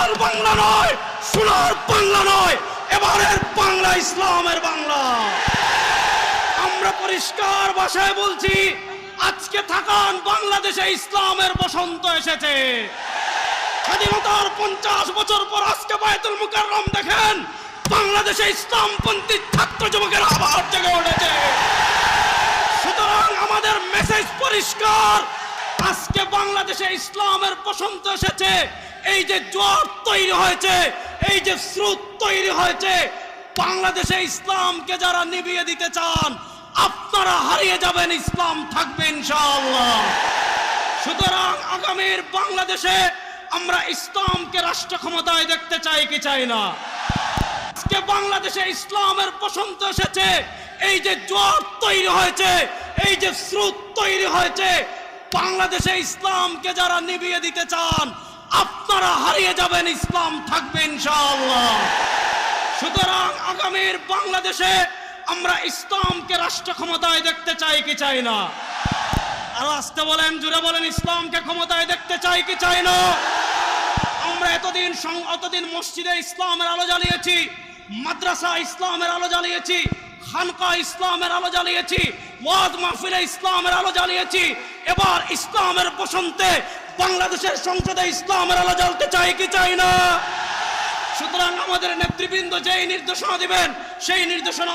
লাল বাংলা নয়, সোনার বাংলা নয়, এবারের বাংলা, ইসলামের বাংলা। আমরা পরিষ্কার ভাষায় বলছি, আজকে থাকান বাংলাদেশে ইসলামের বসন্ত এসেছে। স্বাধীনতার পঞ্চাশ বছর পর আজকে বায়তুল মুকাররম দেখেন, বাংলাদেশে ইসলামপন্থী ছাত্র যুবকের আবার জেগে উঠেছে। সুতরাং আমাদের মেসেজ পরিষ্কার আজকে বাংলাদেশে ইসলামের বসন্ত এসেছে, এই যে জ্বর তৈরি হয়েছে, এই যে স্রোত তৈরি হয়েছে, বাংলাদেশে ইসলামকে যারা নিভিয়ে দিতে চান, আপনারা হারিয়ে যাবেন, ইসলাম থাকবে ইনশাআল্লাহ। সুতরাং আগামীর বাংলাদেশে আমরা ইসলামকে রাষ্ট্র ক্ষমতায় দেখতে চাই কি চাই না? আজকে বাংলাদেশে ইসলামের বসন্ত এসেছে, এই যে জ্বর তৈরি হয়েছে, এই যে স্রোত তৈরি হয়েছে বাংলাদেশে ইসলামকে যারা নিভিয়ে দিতে চান, আপনারা হারিয়ে যাবেন ইসলাম থাকবে ইনশাআল্লাহ। সুতরাং আগামীর বাংলাদেশে আমরা ইসলামকে রাষ্ট্র ক্ষমতায় দেখতে চাই কি চাই না? আরও আসতে বলেন জুড়ে বলেন, ইসলামকে ক্ষমতায় দেখতে চাই কি চাই না? আমরা এতদিন অতদিন মসজিদে ইসলামের আলো জ্বালিয়েছি, মাদ্রাসা ইসলামের আলো জ্বালিয়েছি খানকা ইসলামের আলো জ্বালিয়েছি ওয়াজ মাহফিলে ইসলামের আলো জ্বালিয়েছি, এবার ইসলামের বসন্তে বাংলাদেশের সংসদে ইসলামের আলো জ্বালতে চাই কি চাই না? সুতরাং আমাদের নেতৃবৃন্দ যেই নির্দেশনা দিবেন, সেই নির্দেশনা